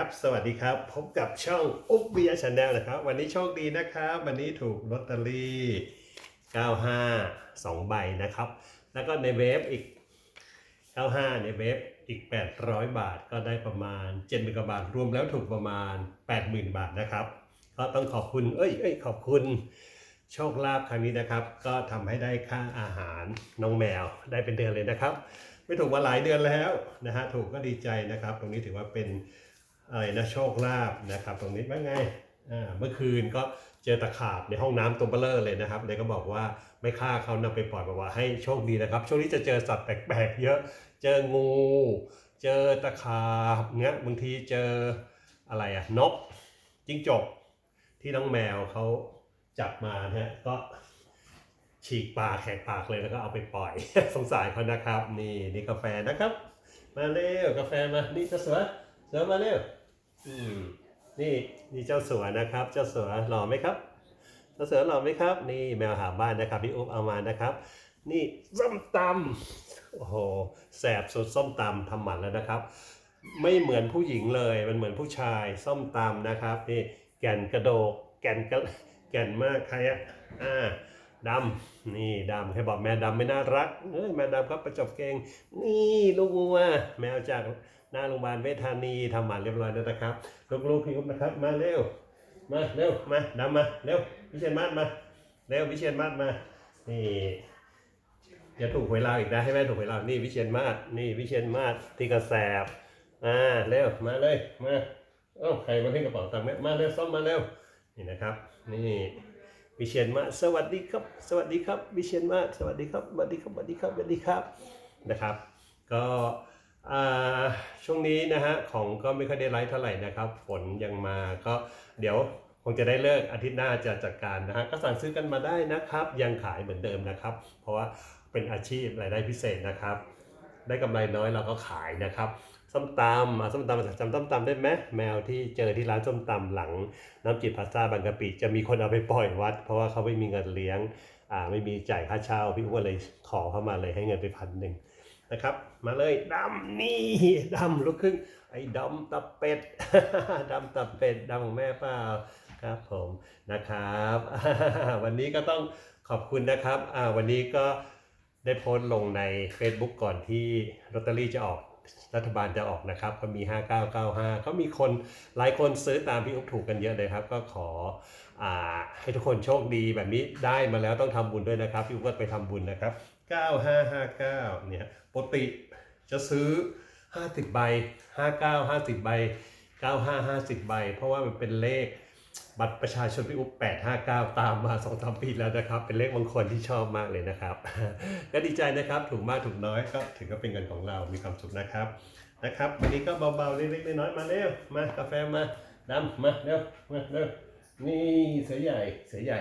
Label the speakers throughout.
Speaker 1: ครับสวัสดีครับ พบกับช่องอุ๊บเบียชาแนลนะครับ วันนี้โชคดีนะครับ วันนี้ถูกลอตเตอรี่ 95 2 ใบนะครับ แล้วก็ในเว็บอีก 95 ในเว็บอีก 800 บาทก็ได้ประมาณ7,000กว่าบาท รวมแล้วถูกประมาณ 80,000 บาทนะครับ ก็ต้องขอบคุณ เอ้ยเอ้ยขอบคุณ โชคลาภครั้งนี้นะครับ ก็ทำให้ได้ค่าอาหารน้องแมวได้เป็นเดือนเลยนะครับ ไม่ถูกมาหลายเดือนแล้วนะฮะถูกก็ดีใจนะครับ ตรงนี้ถือว่าเป็น อะไรนะโชคลาภนะครับ ตรงนี้ว่าไงเมื่อคืนก็เจอตะขาบในห้องน้ำตัวเบลเลอร์เลยนะครับเลยก็บอกว่าไม่ฆ่าเขานำไปปล่อยบอกว่าให้โชคดีนะครับ ช่วงนี้จะเจอสัตว์แปลกๆเยอะ เจองู เจอตะขาบเนี้ยบางทีเจออะไรอะนกจิ้งจกที่น้องแมวเขาจับมาเนี่ยก็ฉีกปากแหกปากเลยแล้วก็เอาไปปล่อย สงสารเขานะครับ นี่นี่กาแฟนะครับ มาเร็วกาแฟมานี่จ้าสัว เสือมาเร็วอืมนี่นี่เจ้าสัวนะครับ เจ้าสัวหล่อไหมครับ เจ้าเสือหล่อไหมครับ นี่แมวหาบ้านนะครับพี่อุ๊บเอามานะครับ นี่ส้มตำโอ้โหแสบสุดส้มตำทำหมันแล้วนะครับ ไม่เหมือนผู้หญิงเลยมันเหมือนผู้ชายส้มตำนะครับนี่แก่นกระโดกแก่นกระแก่นมากใครอะอ่า ดำนี่ดำใครบอกแม่ดำไม่น่ารักเอ้ยแม่ดำครับประจบเก่งนี่ลูกวัวแมวจากหน้าโรงพยาบาลเวชธานีทำหมันเรียบร้อยแล้วนะครับลูกๆพี่อุ๊บนะครับ มาเร็วมาเร็วมาดำมาเร็ววิเชียนมาศมาเร็ววิเชียนมาศมานี่อย่าถูกหวยเราอีกนะให้แม่ถูกหวยเรานี่วิเชียนมาศนี่วิเชียนมาศที่กระแสบอ่าเร็วมาเลยมาเอ้าใครมาทิ้งกระเป๋าตังค์ไหมมาเร็วซ่อมมาเร็วนี่นะครับ นี่ วิเชียนมาสวัสดีครับ สวัสดีครับวิเชียนมาสวัสดีครับ สวัสดีครับ สวัสดีครับ สวัสดีครับ นะครับ ก็ช่วงนี้นะฮะของก็ไม่ค่อยได้ไลฟ์เท่าไหร่นะครับ ฝนยังมาก็เดี๋ยวคงจะได้เลิกอาทิตย์หน้าจะจัดการนะฮะก็สั่งซื้อกันมาได้นะครับ ยังขายเหมือนเดิมนะครับ เพราะว่าเป็นอาชีพรายได้พิเศษนะครับ ได้กำไรน้อยเราก็ขายนะครับ ส้มตำอะส้มตำจำส้มตำได้ไหมแมวที่เจอที่ร้านส้มตำหลัง น้ำจิตพาซาบางกะปิจะมีคนเอาไปปล่อยวัด เพราะว่าเขาไม่มีเงินเลี้ยงอ่าไม่มีจ่ายค่าเช่าพี่อ้วนเลยขอเข้ามาเลยให้เงินไปพันหนึ่งนะครับ มาเลยดำนี่ดำลูกครึ่งไอ้ดำตับเป็ดดำตับเป็ดดำของแม่เปล่าครับผมนะครับ วันนี้ก็ต้องขอบคุณนะครับอ่าวันนี้ก็ได้โพสต์ลงใน Facebook ก่อนที่ลอตเตอรี่จะออก รัฐบาลจะออกนะครับ ก็มี 5995 ก็มีคนหลายคนซื้อตามพี่อุ๊บถูกกันเยอะเลยครับ ก็ขออให้ทุกคนโชคดีแบบนี้ได้มาแล้วต้องทำบุญด้วยนะครับ พี่อุ๊บก็ไปทำบุญนะครับ 9559 เนี่ยปกติจะซื้อ 50 ใบ 59 50 ใบ 95 50 ใบ เพราะว่ามันเป็นเลข บัตรประชาชนพี่อุ๊บ859 ตามมา 2 3 ปีแล้วนะครับ เป็นเลขบางคนที่ชอบมากเลยนะครับ ก็ดีใจนะครับ ถูกมากถูกน้อยก็ถือว่าเป็นเงินของเรา มีความสุขนะครับ นะครับ วันนี้ก็เบาๆ เล็กๆ น้อยๆ มาเร็ว มากาแฟมาดำมาเร็ว มาเร็ว นี่เสือใหญ่ เสือใหญ่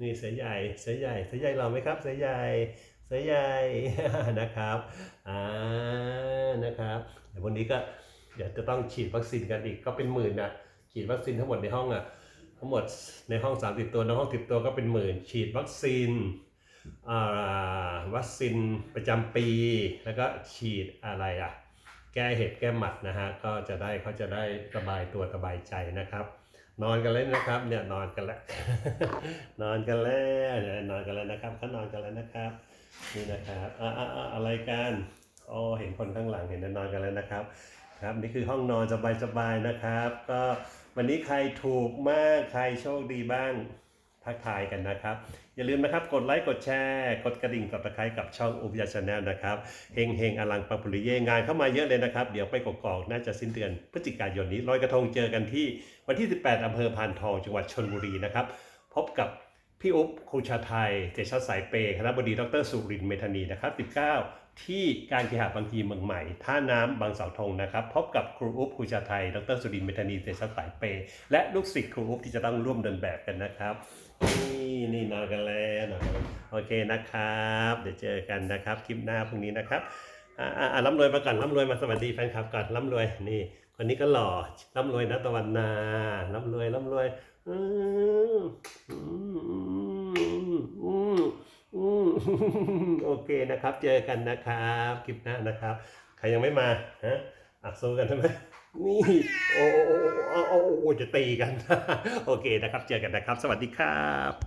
Speaker 1: นี่เสือใหญ่ เสือใหญ่ เสือใหญ่เราไหมครับ เสือใหญ่ เสือใหญ่ นะครับ อ่า นะครับเดี๋ยววันนี้ก็เดี๋ยวจะต้องฉีดวัคซีนกันอีก ก็เป็นหมื่นนะ ฉีดวัคซีนทั้งหมดในห้องอะ ทั้งหมดในห้อง 30 ตัวในห้อง 10 ตัวก็เป็นหมื่น ฉีดวัคซีนวัคซีนประจำปี แล้วก็ฉีดอะไรอะ แก้เห็บแก้หมัดนะฮะ ก็จะได้เขาจะได้สบายตัวสบายใจนะครับ นอนกันแล้วนะครับเนี่ยนอนกันแล้ว นอนกันแล้วนอนกันแล้วนะครับเขานอนกันแล้วนะครับนี่นะครับอ่าอ่าอ่าอะไรกันอ๋อเห็นคนข้างหลังเห็นนอนกันแล้วนะครับ ครับนี่คือห้องนอนสบายๆนะครับ ก็วันนี้ใครถูกมากใครโชคดีบ้างทักทายกันนะครับ อย่าลืมนะครับกดไลค์กดแชร์ กดกระดิ่งกับตะไคร้กับช่องอุบยาชาแนลนะครับเฮงเฮงอลังปังปุริเยงานเข้ามาเยอะเลยนะครับ เดี๋ยวไปกกอกๆน่าจะสิ้นเดือนพฤศจิกายนนี้ลอยกระทงเจอกันที่วันที่ 18อำเภอพานทองจังหวัดชนบุรีนะครับ พบกับ พี่อุ๊บครูชาไทยเตชะสายเปย์คณะบดีดรสุรินทร์เมธานีนะครับ 19 ที่การเคหะบางพีเมืองใหม่ ท่าน้ำบางเสาธงนะครับ พบกับครูอุ๊บครูชาไทย ดรสุรินทร์เมธานีเตชะสายเปย์และลูกศิษย์ครูอุ๊บที่จะต้องร่วมเดินแบบกันนะครับ นี่นี่นอนกันแล้วนอนกันโอเคนะครับ เดี๋ยวเจอกันนะครับ คลิปหน้าพรุ่งนี้นะครับอ่าอ่าอ่าร่ำรวยมาก่อนร่ำรวยมาสวัสดีแฟนคลับก่อนร่ำรวยนี่คนนี้ก็หล่อร่ำรวยนะตะวันนาร่ำรวยร่ำรวยอืมอืม โอเคนะครับ เจอกันนะครับ คลิปหน้านะครับ ใครยังไม่มาฮะอะสู้กันใช่ไหมนี่ โอ้โอ้โอ้โอ้จะตีกัน โอเคนะครับ เจอกันนะครับ สวัสดีครับ